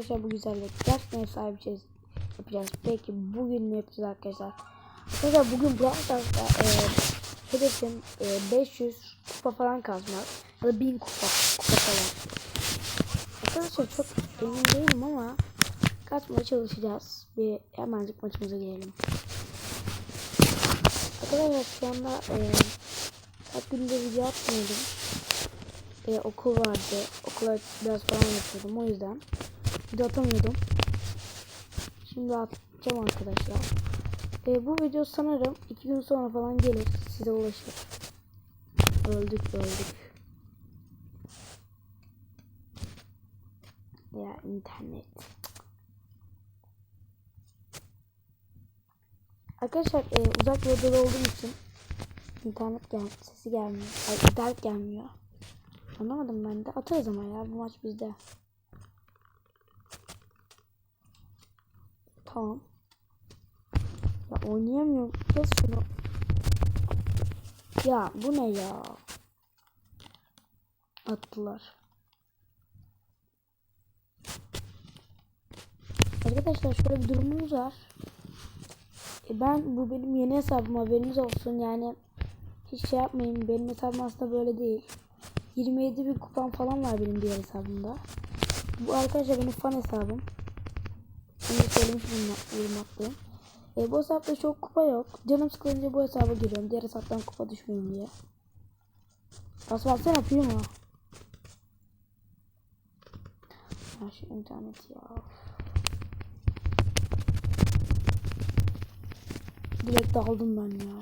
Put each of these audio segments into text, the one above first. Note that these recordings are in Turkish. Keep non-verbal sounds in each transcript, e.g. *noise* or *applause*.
arkadaşlar bu güzellik. Gerçekten efsane bir şey yapacağız. Peki bugün ne yapacağız arkadaşlar? Arkadaşlar bugün Brawl e, hedefim e, 500 kupa falan kazmak. Ya da 1000 kupa, kupa falan. Arkadaşlar çok emin değilim ama kaçmaya çalışacağız. Bir hemencik maçımıza girelim. Arkadaşlar şu anda e, kaç gündür video atmıyordum. E, okul vardı. Okula biraz falan yapıyordum o yüzden. Video atamıyordum. Şimdi atacağım arkadaşlar. E, bu video sanırım 2 gün sonra falan gelir. Size ulaşır. Öldük öldük. Ya internet. Arkadaşlar e, uzak bir odada olduğum için internet gel sesi gelmiyor. Ay internet gelmiyor. Anlamadım ben de. Atarız ama ya bu maç bizde. Tamam. Ya oynayamıyorum. Kes şunu. Ya bu ne ya? Attılar. Arkadaşlar şöyle bir durumumuz var. E ben bu benim yeni hesabım haberiniz olsun yani hiç şey yapmayın benim hesabım aslında böyle değil. 27 bin kupam falan var benim diğer hesabımda. Bu arkadaşlar benim fan hesabım. Bunu söylemiş bulunmaktayım. E, bu hesapta çok kupa yok. Canım sıkılınca bu hesaba giriyorum. Diğer hesaptan kupa düşmeyeyim diye. Bas versene yapayım mı? Ya şu internet ya. Direkt daldım ben ya.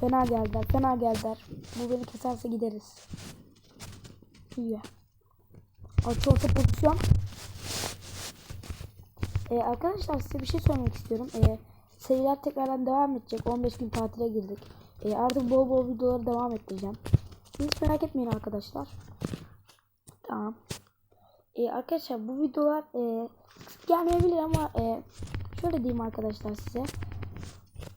Fena geldiler, fena geldiler. Bu beni keserse gideriz. İyi. Aç orta pozisyon. Ee, arkadaşlar size bir şey söylemek istiyorum. Ee, seriler tekrardan devam edecek. 15 gün tatile girdik. Ee, artık bol bol videoları devam ettireceğim. Hiç merak etmeyin arkadaşlar. Tamam. Ee, arkadaşlar bu videolar e, gelmeyebilir ama e, şöyle diyeyim arkadaşlar size.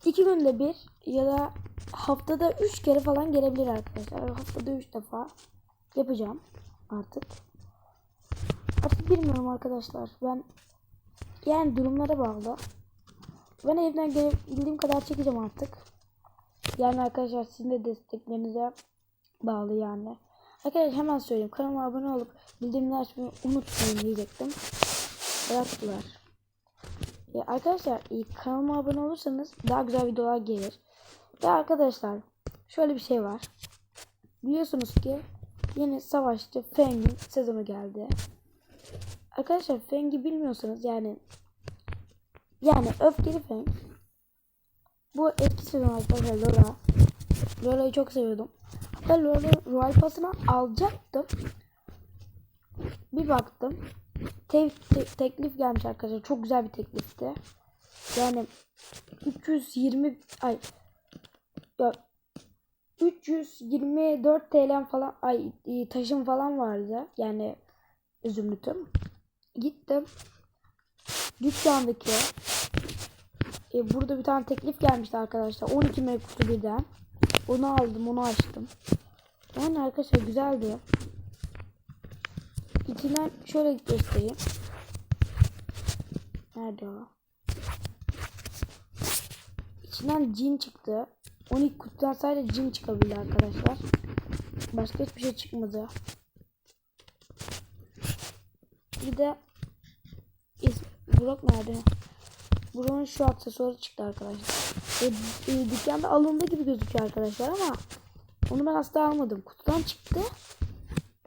İki günde bir ya da haftada üç kere falan gelebilir arkadaşlar. Haftada üç defa yapacağım artık. Artık bilmiyorum arkadaşlar. Ben yani durumlara bağlı. Ben evden gelebildiğim kadar çekeceğim artık. Yani arkadaşlar sizin de desteklerinize bağlı yani. Arkadaşlar hemen söyleyeyim. Kanalıma abone olup bildirimleri açmayı unutmayın diyecektim. Bıraktılar. Ya arkadaşlar e, kanalıma abone olursanız daha güzel videolar gelir. Ve arkadaşlar şöyle bir şey var. Biliyorsunuz ki yeni savaşçı Feng'in sezonu geldi. Arkadaşlar Feng'i bilmiyorsanız yani yani öfkeli Feng bu eski sezon arkadaşlar Lola Lola'yı çok seviyordum. Hatta Lola Royal Pass'ını alacaktım. Bir baktım. Te te teklif gelmiş arkadaşlar. Çok güzel bir teklifti. Yani 320 ay ya 324 TL falan ay taşım falan vardı. Yani üzümlütüm. Gittim. Dükkandaki e, burada bir tane teklif gelmişti arkadaşlar. 12 mevkutu birden. Onu aldım, onu açtım. Yani arkadaşlar güzeldi. İçinden şöyle göstereyim. Nerede o? İçinden cin çıktı. 12 kutudan sadece cin çıkabildi arkadaşlar. Başka hiçbir şey çıkmadı. Bir de is Burak nerede? Burak'ın şu aksesuarı çıktı arkadaşlar. E, e, dükkanda alındı gibi gözüküyor arkadaşlar ama onu ben asla almadım. Kutudan çıktı.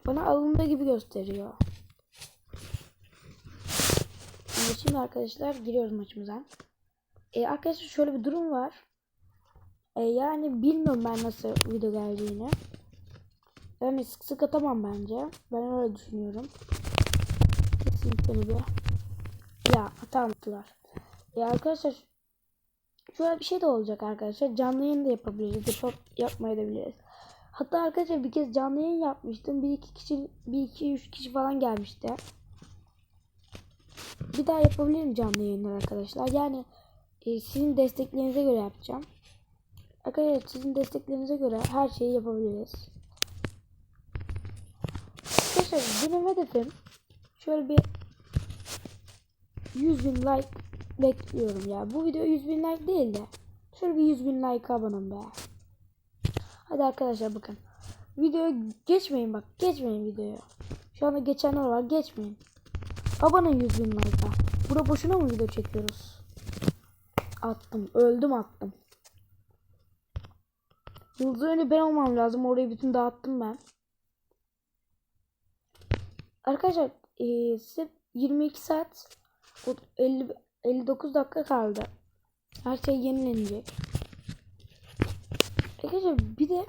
Bana alındı gibi gösteriyor. Şimdi arkadaşlar giriyoruz maçımıza. E, arkadaşlar şöyle bir durum var. E, yani bilmiyorum ben nasıl video geldiğini. Yani sık sık atamam bence. Ben öyle düşünüyorum. Kesinlikle bir. Ya atamadılar. E, arkadaşlar şöyle bir şey de olacak arkadaşlar. Canlı yayın da yapabiliriz. Yap yapmayabiliriz. Hatta arkadaşlar bir kez canlı yayın yapmıştım. Bir iki kişi, bir iki üç kişi falan gelmişti. Bir daha yapabilirim canlı yayınlar arkadaşlar. Yani e, sizin desteklerinize göre yapacağım. Arkadaşlar sizin desteklerinize göre her şeyi yapabiliriz. Arkadaşlar benim hedefim şöyle bir 100 bin like bekliyorum ya. Bu video 100 bin like değil de şöyle bir 100 bin like abanın be. Hadi arkadaşlar bakın. Videoyu geçmeyin bak. Geçmeyin videoyu. Şu anda geçenler var. Geçmeyin. Abanın 100 bin like'a. Bura boşuna mı video çekiyoruz? Attım. Öldüm attım. Yıldız önce ben olmam lazım. Orayı bütün dağıttım ben. Arkadaşlar eee size 22 saat o 50 59 dakika kaldı. Her şey yenilenecek. Arkadaşlar bir de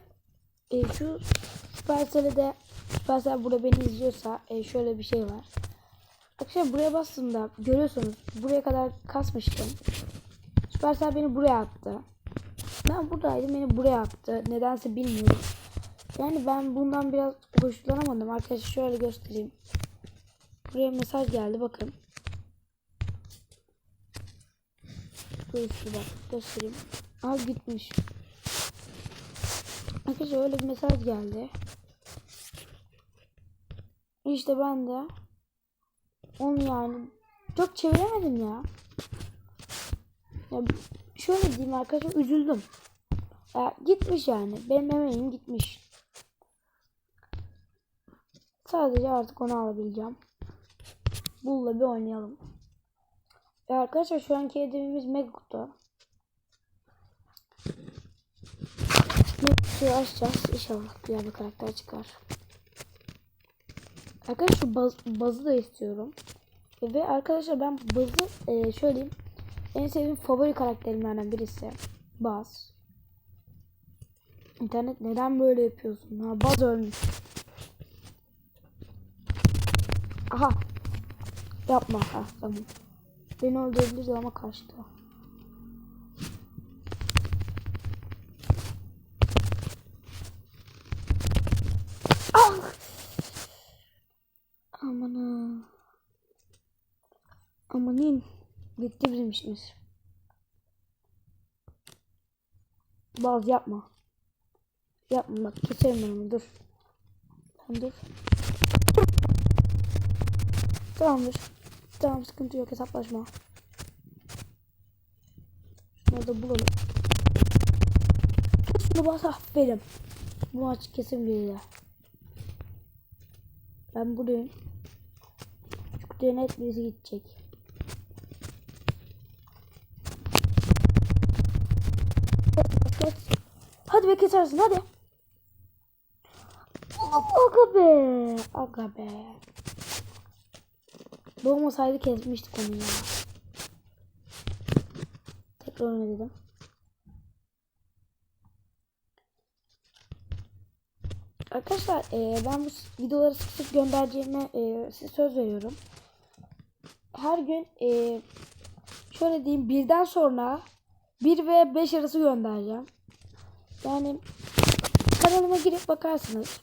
e, şu Supercell'e de Supercell burada beni izliyorsa e, şöyle bir şey var. Arkadaşlar buraya bastığımda görüyorsunuz buraya kadar kasmıştım. Supercell beni buraya attı. Ben buradaydım beni buraya attı. Nedense bilmiyorum. Yani ben bundan biraz hoşlanamadım. Arkadaşlar şöyle göstereyim. Buraya mesaj geldi bakın. Burası bak göstereyim. Al gitmiş. Arkadaşlar öyle bir mesaj geldi. İşte ben de onu yani çok çeviremedim ya. Ya şöyle diyeyim arkadaşlar üzüldüm. Ya gitmiş yani. Benim emeğim gitmiş. Sadece artık onu alabileceğim. Bulla bir oynayalım. Ya arkadaşlar şu anki hedefimiz. Mega kutuyu açacağız. İnşallah güzel bir karakter çıkar. Arkadaşlar şu baz, bazı da istiyorum. Ve arkadaşlar ben bazı e, şöyleyeyim. En sevdiğim favori karakterimlerden birisi. Baz. İnternet neden böyle yapıyorsun? Ha Baz ölmüş. Aha. Yapma. Tamam. Beni öldürebilirdi ama kaçtı. Ah! Amanı. Amanin. Bitti bizim işimiz. Baz yapma. Yapma bak keserim onu dur. Tamam dur. Tamamdır. Tamam sıkıntı yok hesaplaşma. Şunu da bulalım. Şunu bas aferin. Bu maç kesin bir Ben buradayım. Şu kutuya net birisi gidecek. Hadi be kesersin hadi. Aga be. Aga be. Doğmasaydı kesmiştik onu ya. Tekrar oyna. Arkadaşlar e, ben bu videoları sık sık göndereceğime e, size söz veriyorum. Her gün e, şöyle diyeyim birden sonra 1 ve 5 arası göndereceğim. Yani kanalıma girip bakarsınız.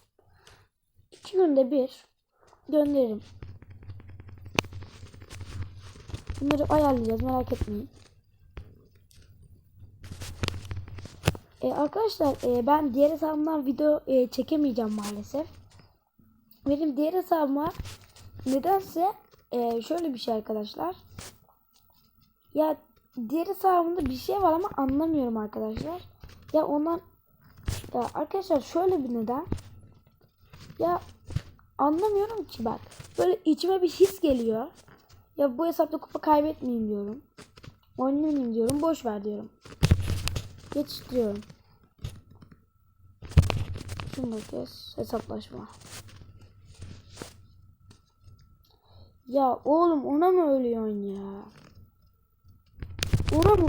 2 günde bir gönderirim. Bunları ayarlayacağız merak etmeyin. Ee, arkadaşlar e, ben diğer hesabımdan video e, çekemeyeceğim maalesef. Benim diğer hesabıma nedense e, şöyle bir şey arkadaşlar. Ya diğer hesabımda bir şey var ama anlamıyorum arkadaşlar. Ya ondan ya arkadaşlar şöyle bir neden. Ya anlamıyorum ki bak. Böyle içime bir his geliyor. Ya bu hesapta kupa kaybetmeyeyim diyorum. Oynamayayım diyorum. Boş ver diyorum. Geçiştiriyorum. Şunu da kes. Hesaplaşma. Ya oğlum ona mı ölüyorsun ya? Ona mı?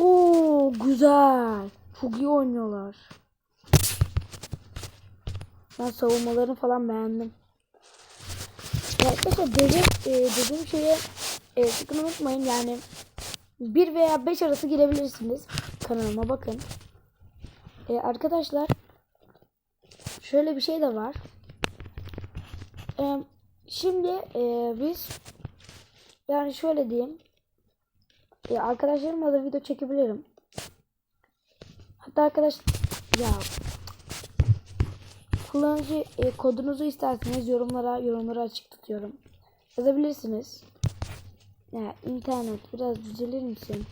Oo güzel. Çok iyi oynuyorlar. Ben savunmalarını falan beğendim. Arkadaşlar dediğim, e, dediğim şeye e, sakın unutmayın yani 1 veya 5 arası girebilirsiniz kanalıma bakın. E, arkadaşlar şöyle bir şey de var. E, şimdi e, biz yani şöyle diyeyim e, arkadaşlarımla da video çekebilirim. Hatta arkadaş ya kullanıcı e, kodunuzu isterseniz yorumlara yorumları açık tutuyorum. Yazabilirsiniz. Ya internet biraz düzelir misin?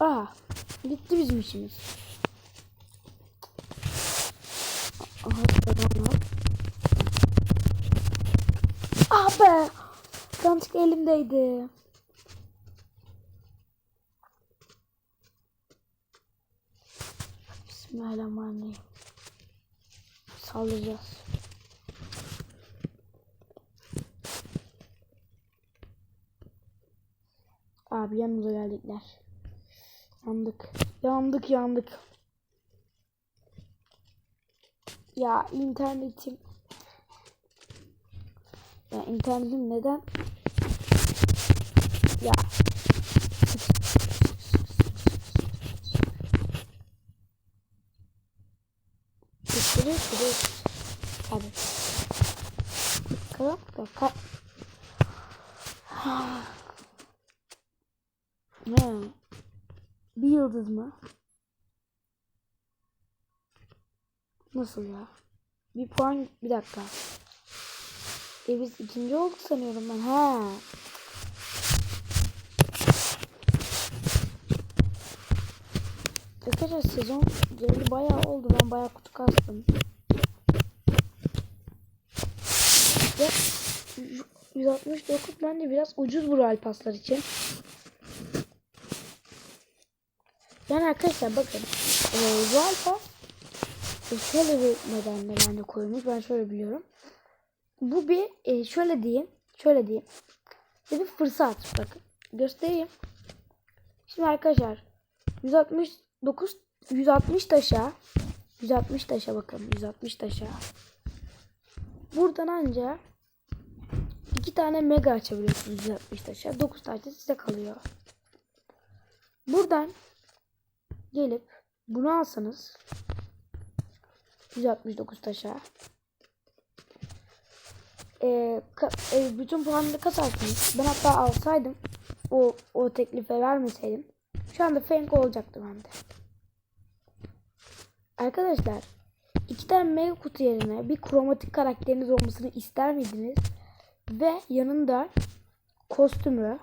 Aa, bitti bizim işimiz. Aha, tamam. Ah be! Yanlışlıkla elimdeydi. Bismillahirrahmanirrahim. Saldıracağız. Abi yanımıza geldikler. Yandık. Yandık yandık. Ya internetim. Ya internetim neden? Ya. Kırık. Hadi. Kırık da ka... *sighs* Ne? Bir yıldız mı? Nasıl ya? Bir puan bir dakika. E biz ikinci olduk sanıyorum ben. Ha. Arkadaşlar sezon geldi bayağı oldu. Ben bayağı kutu kastım. Ve 169 bence biraz ucuz bu Royal Pass'lar için. Yani arkadaşlar bakın. E, Pass e, şöyle bir nedenle bende koymuş. Ben şöyle biliyorum. Bu bir e, şöyle diyeyim. Şöyle diyeyim. Bir fırsat. Bakın. Göstereyim. Şimdi arkadaşlar 169 160 taşa. 160 taşa bakın 160 taşa. Buradan anca iki tane mega açabiliyorsunuz 160 taşa. 9 taş da size kalıyor. Buradan gelip bunu alsanız 169 taşa e, ka- e, bütün puanları kasarsınız. Ben hatta alsaydım o, o teklife vermeseydim şu anda Fenk olacaktı bende. Arkadaşlar iki tane mega kutu yerine bir kromatik karakteriniz olmasını ister miydiniz? Ve yanında kostümü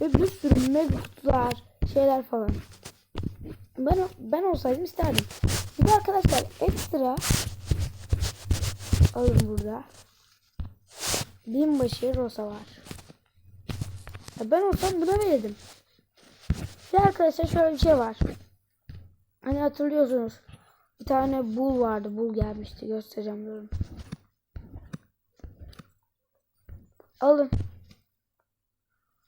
ve bir sürü mega kutular şeyler falan. Ben, ben olsaydım isterdim. Bir de arkadaşlar ekstra alın burada. Binbaşı Rosa var. Ya ben olsam buna verirdim. Ve arkadaşlar şöyle bir şey var. Hani hatırlıyorsunuz. Bir tane bul vardı. Bul gelmişti. Göstereceğim diyorum. Alın.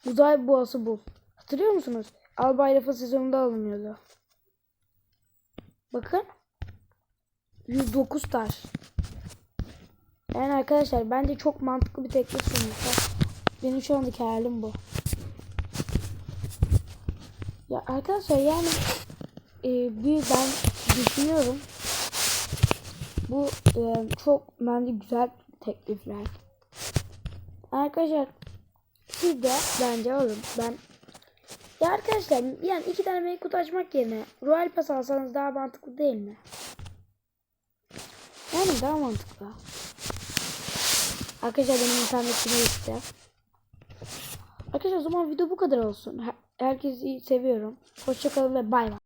Uzay boğası bul. Hatırlıyor musunuz? Albay Rafa sezonunda alınıyordu. Bakın. 109 taş. Yani arkadaşlar bence çok mantıklı bir teklif sunmuşlar. Benim şu andaki hayalim bu. Ya arkadaşlar yani e, bir ben düşünüyorum. Bu e, çok bence güzel teklifler. Arkadaşlar siz de bence alın. Ben ya arkadaşlar yani iki tane meyve açmak yerine Royal Pass alsanız daha mantıklı değil mi? Yani daha mantıklı. Arkadaşlar benim internetime gitti. Arkadaşlar o zaman video bu kadar olsun. Her- Herkesi seviyorum. Hoşçakalın ve bay bay.